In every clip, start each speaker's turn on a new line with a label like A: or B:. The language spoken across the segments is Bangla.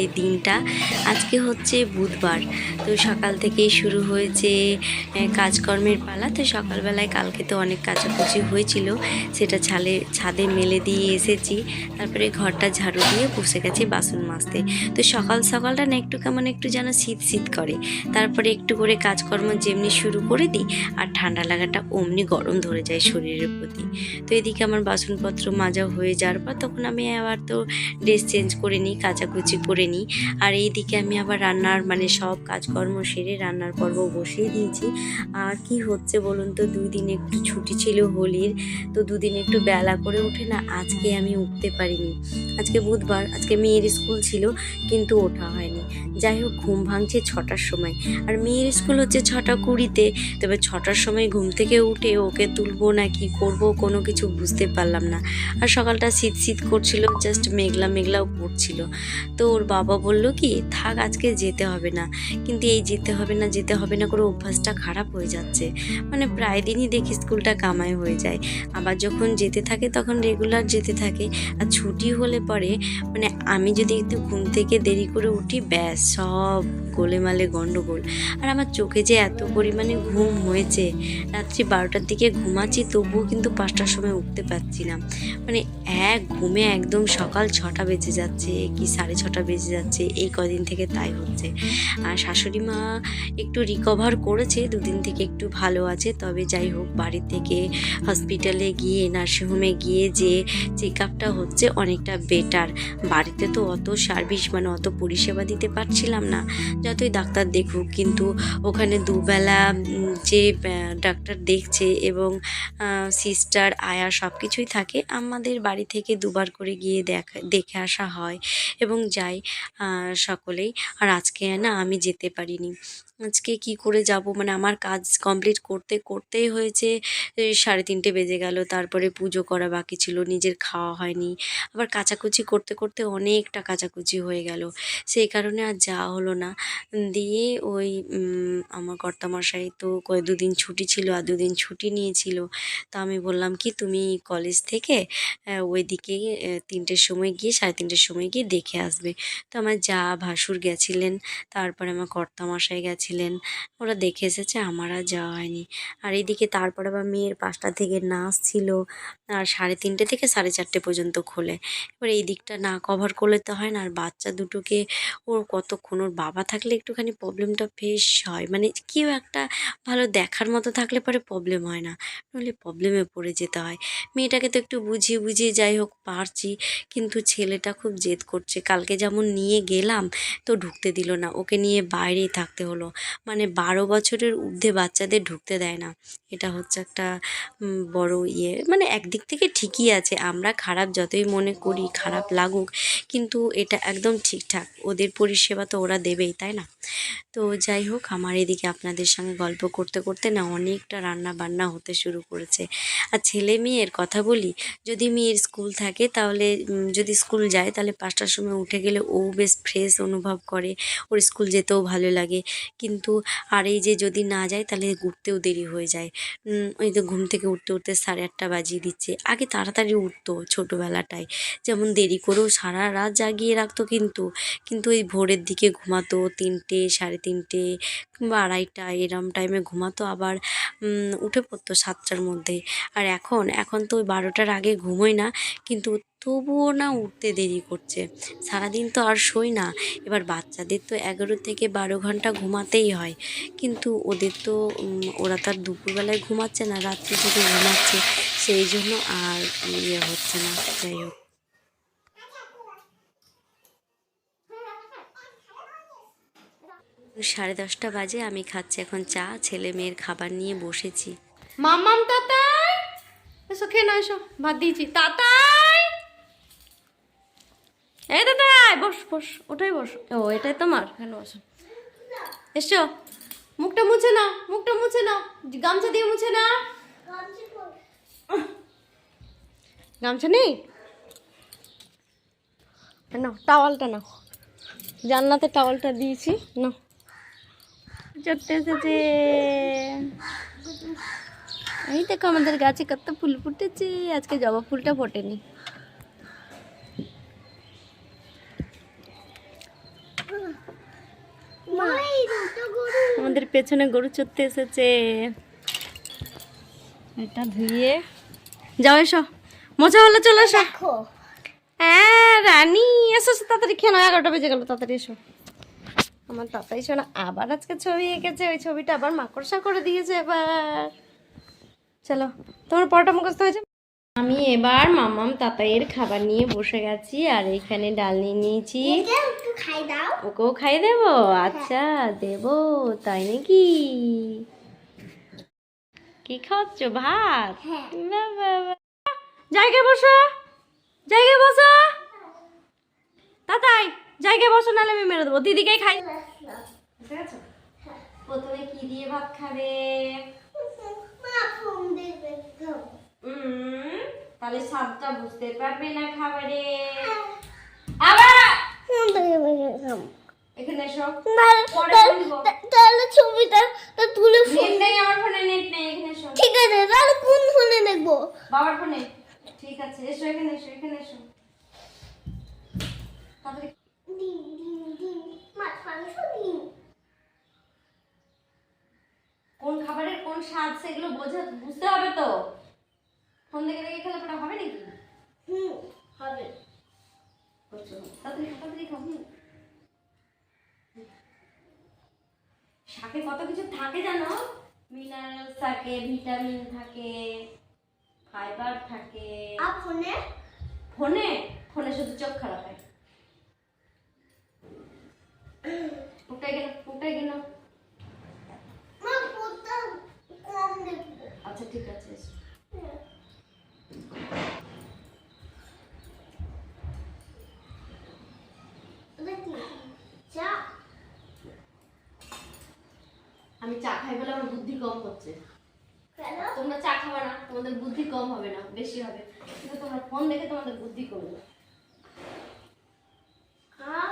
A: এই দিনটা। আজকে হচ্ছে বুধবার। তো সকাল থেকেই শুরু হয়েছে কাজকর্মের পালা। তো সকালবেলায় কালকে তো অনেক কাচাকুচি হয়েছিল। সেটা ছালে, ছাদে মেলে দিয়ে এসেছি। তারপরে ঘরটা ঝাড়ু দিয়ে বসে গেছি বাসন মাজতে। তো সকাল সকালটা না একটু কেমন একটু যেন শীত শীত করে। তারপরে একটু করে কাজকর্ম যেমনি শুরু করে দিই, আর ঠান্ডা লাগাটা অমনি গরম ধরে যায় শরীরের প্রতি। তো এদিকে আমার বাসনপত্র মাজা হয়ে যাওয়ার পর তখন আমি আবার তো ড্রেস চেঞ্জ করে নিই, কাচাকুচি করে নিই। আর এইদিকে আমি আবার রান্নার মানে সব কাজকর্ম সেরে রান্নার পর্ব বসিয়ে দিয়েছি। আর কি হচ্ছে বলুন তো দুই দিন একটু ছুটি ছিল হোলির, তো দুদিন একটু বেলা করে উঠে না আজকে আমি উঠতে পারিনি। আজকে বুধবার, আজকে মেয়ের স্কুল ছিল কিন্তু ওঠা হয়নি। যাই হোক, ঘুম ভাঙছে ছটার সময়। আর মেয়ের স্কুল হচ্ছে ছটা কুড়িতে, তবে ছটার সময় ঘুম থেকে উঠে ওকে তুলবো না কি করব কোনো কিছু বুঝতে পারলাম না। আর সকালটা শীত শীত করছিল জাস্ট মেঘলা মেঘলাও করছিল। তো ওর বাবা বলল কি, থাক, আজকে যেতে হবে না। কিন্তু এই যেতে হবে না, যেতে হবে না করে অভ্যাসটা খারাপ হয়ে যাচ্ছে। মানে প্রায় দিনই দেখি স্কুলটা কামাই হয়ে যায়। আবার যখন যেতে থাকে তখন রেগুলার যেতে থাকে। আর ছুটি হলে পরে মানে আমি যদি একটু ঘুম থেকে দেরি করে উঠি, ব্যাস, সব গোলেমালে গন্ডগোল। আর আমার চোখে যে এত পরিমাণে ঘুম হয়েছে, রাত্রি বারোটার দিকে ঘুমাচ্ছি, তবুও কিন্তু পাঁচটার সময় উঠতে পারছি না। মানে এক ঘুমে একদম সকাল ছটা বেজে যাচ্ছে, কি সাড়ে ছটা বেজে যাচ্ছে, এই কদিন থেকে তাই হচ্ছে। আর শাশুড়ি মা একটু রিকভার করেছে, দুদিন থেকে একটু ভালো আছে, তবে যাই হোক, বাড়ি থেকে হসপিটালে গিয়ে নার্সিংহোমে গিয়ে যে চেক আপটা হচ্ছে অনেকটা বেটার বাড়িতে তো অত সার্ভিস মানে অত পরিষেবা দিতে পারছিলাম না, যতই ডাক্তার দেখুক, কিন্তু ওখানে দুবেলা যে ডাক্তার দেখছে এবং সিস্টার আয়া সব কিছুই থাকে, আমাদের বাড়ি থেকে দুবার করে গিয়ে দেখা, দেখে আসা হয়। এবং যাই সকলেই। আর আজকে না আমি যেতে পারিনি। আজকে কি করে যাব? মানে আমার কাজ কমপ্লিট করতে, করতেই হয়েছে সাড়ে তিনটে বেজে গেল, তারপরে পুজো করা বাকি ছিল, নিজের খাওয়া হয়নি। আবার কাচাকুচি করতে করতে অনেকটা কাচাকুচি হয়ে গেল। সেই কারণে আর যাওয়া হলো না। দিয়ে ওই আমার কর্তামশাই তো কয় দুদিন ছুটি ছিল, আর দুদিন ছুটি নিয়েছিল। তো আমি বললাম, কি তুমি কলেজ থেকে ওইদিকে তিনটের সময় গিয়ে, সাড়ে তিনটের সময় গিয়ে দেখে আসবে। তো আমার যা ভাসুর গেছিলেন, তারপরে আমার কর্তামশাই গেছিলেন ওরা দেখে এসেছে আমার আর যাওয়া হয়নি। আর এইদিকে তারপরে আবার মেয়ের পাঁচটা থেকে নাচ ছিল, আর সাড়ে তিনটে থেকে সাড়ে চারটে পর্যন্ত খোলে। এবার এই দিকটা না কভার করলে তো হয় না, আর বাচ্চা দুটোকে, ওর কতক্ষণ, ওর বাবা থাকলে একটুখানি প্রবলেমটা ফেস হয়। মানে কেউ একটা ভালো দেখার মতো থাকলে পরে প্রবলেম হয় না, নইলে প্রবলেমে পড়ে যেতে হয়। মেয়েটাকে তো একটু বুঝিয়ে বুঝিয়ে যাই হোক, পারছি, কিন্তু ছেলেটা খুব জেদ করছে। কালকে যেমন নিয়ে গেলাম, তো ঢুকতে দিল না। ওকে নিয়ে বাইরেই থাকতে হলো। মানে বারো বছরের ঊর্ধ্বে বাচ্চাদের ঢুকতে দেয় না। এটা হচ্ছে একটা বড় ইয়ে। মানে একদিক থেকে ঠিকই আছে, আমরা খারাপ যতই মনে করি, খারাপ লাগুক, কিন্তু এটা একদম ঠিকঠাক। ওদের পরিষেবা তো ওরা দেবেই, তাই না? তো যাই হোক, আমার এদিকে আপনাদের সঙ্গে গল্প করতে করতে না অনেকটা রান্না বান্না হতে শুরু করেছে। আর ছেলে মেয়ের কথা বলি, যদি মেয়ের স্কুল থাকে তাহলে যদি স্কুল যায় তাহলে পাঁচটার সময় উঠে গেলে ও বেশ ফ্রেশ অনুভব করে। ওর স্কুল যেতেও ভালো লাগে। কিন্তু আর এই যে যদি না যায় তাহলে উঠতেও দেরি হয়ে যায়। ওই তো ঘুম থেকে উঠতে উঠতে সাড়ে আটটা বাজিয়ে দিচ্ছে। আগে তাড়াতাড়ি উঠতো ছোটোবেলাটায়। যেমন দেরি করেও সারা রাত জাগিয়ে রাখতো কিন্তু কিন্তু ওই ভোরের দিকে ঘুমাতো তিনটে, সাড়ে তিনটে কিংবা আড়াইটা এরম টাইমে ঘুমাতো। আবার উঠে পড়তো সাতটার মধ্যে। আর এখন এখন তো ওই বারোটার আগে ঘুমোয় না, কিন্তু তবুও না উঠতে দেরি করছে। সারাদিন তো আর শোই না। এবার বাচ্চাদের তো এগারো থেকে বারো ঘণ্টা ঘুমাতেই হয়। কিন্তু ওদের তো ওরা তো আর দুপুরবেলায় ঘুমাচ্ছে না, রাত্রি থেকে ঘুমাচ্ছে। সেই জন্য আর ইয়ে হচ্ছে না। যাই হোক। সাড়ে দশটা বাজে, আমি খাচ্ছি এখন চা, ছেলে মেয়ের খাবার নিয়ে বসেছি।
B: মামাম তাতাই এসো, খেয়ে না এসো। ভাত দিয়েছি। তাতাই বস বস ওটাই বস। ও এটাই তোমার? কেন বসো। এসো। মুখটা মুছে নাও মুখটা মুছে নাও। গামছা দিয়ে মুছে নাও। গামছা নেই? না টাওয়ালটা নাও। জান্নাতে টাওয়ালটা দিয়েছি না চট্টে এসেছে এই দেখো আমাদের গাছে কত ফুল ফুটেছে। আজকে জবা ফুলটা ফোটেনি। আমাদের পেছনে গরু চড়তে এসেছে। এটা ধুয়ে। যাও এসো। মজা হলো চলে এসো। হ্যাঁ রানী এসো এসো, তাড়াতাড়ি খেয়ে নাও। এগারোটা বেজে গেল তাড়াতাড়ি এসো। আমার তাতাই শোনা আবার আজকে ছবি এঁকেছে। ওই ছবিটা আবার মাকড়সা করে দিয়েছে এবার। চলো তোমার পরোটা মুখস্থ হয়েছে? আমি এবার মামাম তাতাইয়ের খাবার নিয়ে বসে গেছি আর এখানে ডাল নিয়ে নিয়েছি। ওকেও খাই দেবো? আচ্ছা দেবো তাই নাকি? কি খাওয়াচ্ছ ভাত?
C: হ্যাঁ।
B: জায়গায় বসো জায়গায় বসো। তাতাই জায়গায় বসো নাহলে আমি মেরে দেবো। দিদিকেই খাই। প্রথমে কি দিয়ে ভাত খাবে?
C: মা ফোন দেবে
B: উম, তাহলে স্বাদটা বুঝতে পারবে না খাবারে। আবার! এখানে এসো।
C: তাহলে
B: পরে
C: তাহলে-
B: বলব।
C: তাহলে ছবিটা তুলে ফোন
B: নেই আমার ফোনে নেট নেই এখানে এসো।
C: ঠিক আছে তাহলে কোন ফোনে দেখব?
B: বাবার ফোনে। ঠিক আছে এসো এখানে এসো এখানে এসো। তাড়াতাড়ি
C: ডিম ডিম ডিম মাছ মাংস ডিম
B: কোন খাবারের কোন স্বাদ সেগুলো বোঝা বুঝতে হবে তো? ফোন দেখে দেখে খেলে পরে হবে নাকি?
C: হুম হবে।
B: করছ? না। তাড়াতাড়ি খাও, তাড়াতাড়ি খাও হুম। শাকে কত কিছু থাকে জানো? মিনারেলস থাকে ভিটামিন থাকে ফাইবার থাকে।
C: আর ফোনে?
B: ফোনে? ফোনে শুধু চোখ খারাপ হয়। ওটাই গেল ওটাই গেল। আচ্ছা ঠিক আছে আমি চা খাই বলে আমার বুদ্ধি কম হচ্ছে তোমরা চা খাবে না তোমাদের বুদ্ধি কম হবে না বেশি হবে। কিন্তু তোমরা ফোন দেখে তোমাদের বুদ্ধি কমবে।
C: হ্যাঁ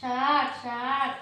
B: ষাট ষাট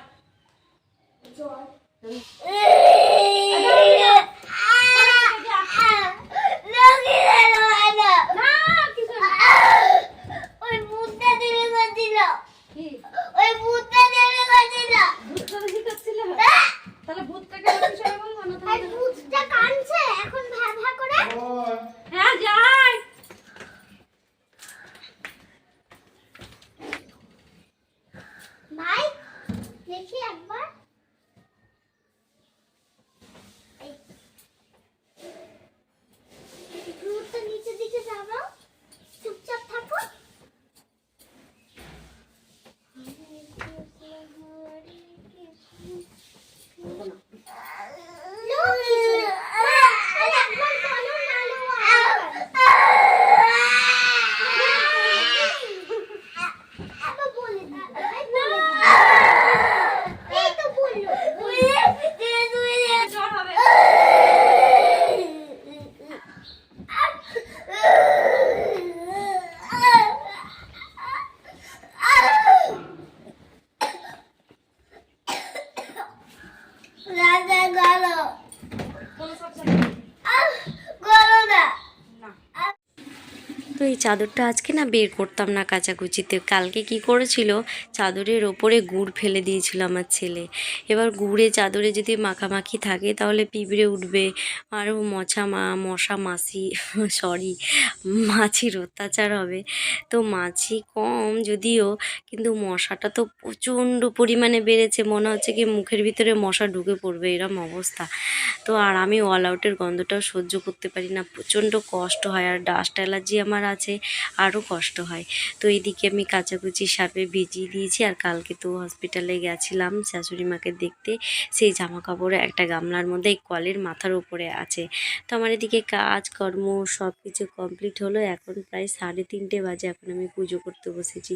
A: চাদরটা আজকে না বের করতাম না কাচাকুচিতে। কালকে কি করেছিল? চাদরের ওপরে গুড় ফেলে দিয়েছিল আমার ছেলে। এবার গুড়ে চাদরে যদি মাখামাখি থাকে তাহলে পিঁপড়ে উঠবে। আরও মশা মা, মশা মাছি সরি, মাছির অত্যাচার হবে। তো মাছি কম যদিও, কিন্তু মশাটা তো প্রচণ্ড পরিমাণে বেড়েছে। মনে হচ্ছে কি মুখের ভিতরে মশা ঢুকে পড়বে, এরম অবস্থা। তো আর আমি অল আউটের গন্ধটাও সহ্য করতে পারি না। প্রচণ্ড কষ্ট হয়। আর ডাস্ট অ্যালার্জি আমার আছে। আরও কষ্ট হয়। তো এইদিকে আমি কাচাকুচি সার্ফে ভিজিয়ে দিয়েছি আর কালকে তো হসপিটালে গেছিলাম শাশুড়ি মাকে দেখতে। সেই জামা কাপড় একটা গামলার মধ্যে কলের মাথার উপরে আছে। তো আমার এদিকে কাজকর্ম সব কিছু কমপ্লিট হলো। এখন প্রায় সাড়ে তিনটে বাজে, এখন আমি পুজো করতে বসেছি।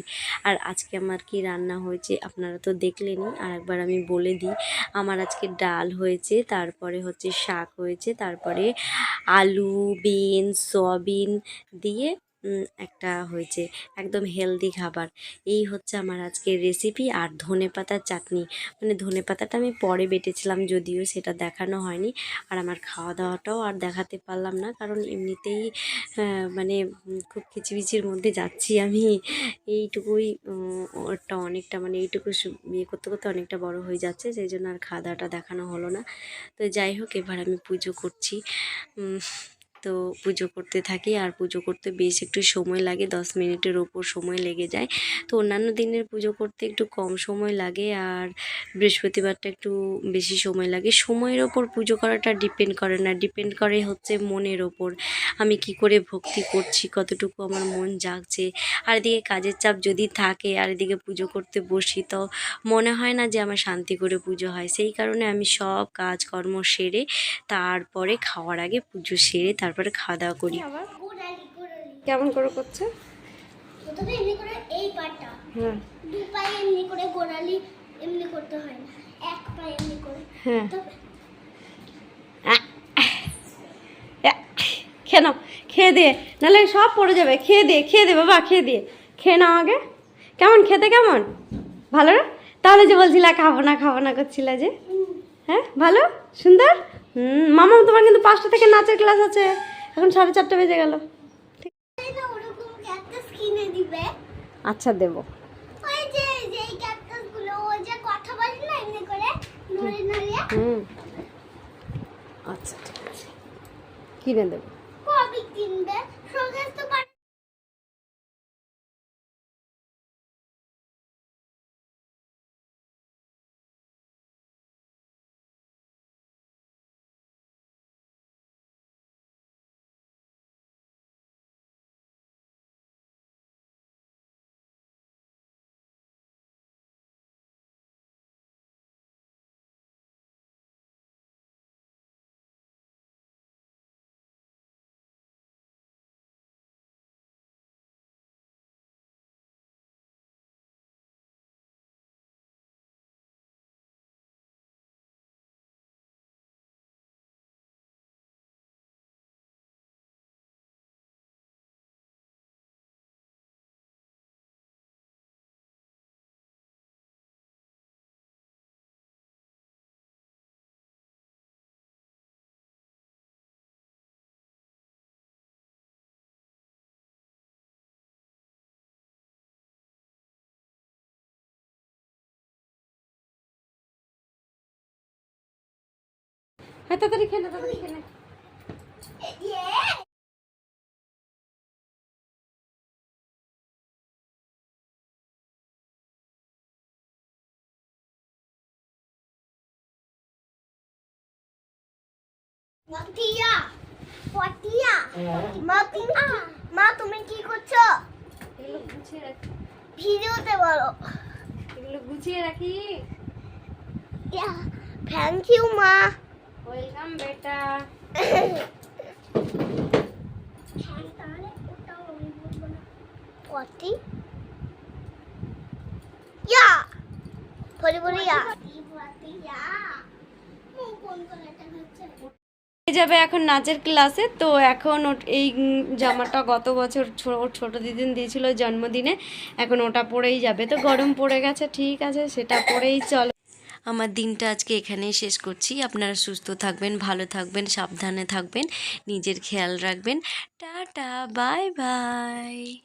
A: আর আজকে আমার কি রান্না হয়েছে আপনারা তো দেখলেনই। আর একবার আমি বলে দিই, আমার আজকে ডাল হয়েছে, তারপরে হচ্ছে শাক হয়েছে, তারপরে আলু বিন সয়াবিন দিয়ে একটা হয়েছে একদম হেলদি খাবার। এই হচ্ছে আমার আজকের রেসিপি আর ধনে পাতার চাটনি। মানে ধনে পাতাটা আমি পরে বেটেছিলাম যদিও সেটা দেখানো হয়নি। আর আমার খাওয়া দাওয়াটাও আর দেখাতে পারলাম না কারণ এমনিতেই মানে খুব খিচিবিচির মধ্যে যাচ্ছি আমি। এইটুকুই ওটা অনেকটা মানে এইটুকু ইয়ে করতে করতে অনেকটা বড় হয়ে যাচ্ছে সেই জন্য আর খাওয়া দাওয়াটা দেখানো হলো না। তো যাই হোক, এবার আমি পুজো করছি। তো পুজো করতে থাকি আর পুজো করতে বেশ একটু সময় লাগে, দশ মিনিটের ওপর সময় লেগে যায়। তো অন্যান্য দিনের পুজো করতে একটু কম সময় লাগে আর বৃহস্পতিবারটা একটু বেশি সময় লাগে। সময়ের ওপর পুজো করাটা ডিপেন্ড করে না ডিপেন্ড করে হচ্ছে মনের ওপর। আমি কি করে ভক্তি করছি, কতটুকু আমার মন জাগছে। আর এদিকে কাজের চাপ যদি থাকে আর এদিকে পুজো করতে বসি, তো মনে হয় না যে আমার শান্তি করে পুজো হয়। সেই কারণে আমি সব কাজকর্ম সেরে তারপরে খাওয়ার আগে পুজো সেরে তারপরে খাওয়া দাওয়া করি
B: কেমন করে করছে?
C: প্রথমে এমনি করে এই পাটা
B: হ্যাঁ।
C: দু পায়ে এমনি করে গোড়ালি এমনি করতে হয় না। এক পায়ে এমনি করে।
B: হ্যাঁ।
C: তবে
B: খেয়ে নাও খেয়ে দিয়ে। নাহলে সব পড়ে যাবে। খেয়ে দিয়ে খেয়ে দে বাবা খেয়ে দিয়ে। খেয়ে নাও আগে। কেমন খেতে কেমন? ভালো না? তাহলে যে বলছিলা খাব না খাব না করছিলা যে। হ্যাঁ ভালো? সুন্দর? হুম, মামা, তোমার কিন্তু পাঁচটা থেকে নাচের ক্লাস আছে। এখন সাড়ে চারটা বেজে গেল। আচ্ছা দেবো। আচ্ছা কিনে দেবো।
C: কিনবে?
B: হ্যাঁ তাড়াতাড়ি নে, তাড়াতাড়ি
C: পটিয়া মা তুমি মা তুমি কি করছ?
B: এগুলো গুছিয়ে রাখি।
C: ভিডিওতে বলো।
B: এগুলো গুছিয়ে রাখি।
C: থ্যাংক ইউ মা।
B: ওয়েলকাম বেটা।
C: ইয়া! ইয়া!
B: হয়ে যাবে এখন নাচের ক্লাসে তো এখন এই জামাটা গত বছর ওর ছোটো দিদিন দিয়েছিল জন্মদিনে এখন ওটা পরেই যাবে। তো গরম পড়ে গেছে ঠিক আছে সেটা পরেই চলো।
A: আমার দিনটা আজকে এখানেই শেষ করছি। আপনারা সুস্থ থাকবেন, ভালো থাকবেন, সাবধানে থাকবেন, নিজের খেয়াল রাখবেন। Tata, bye bye.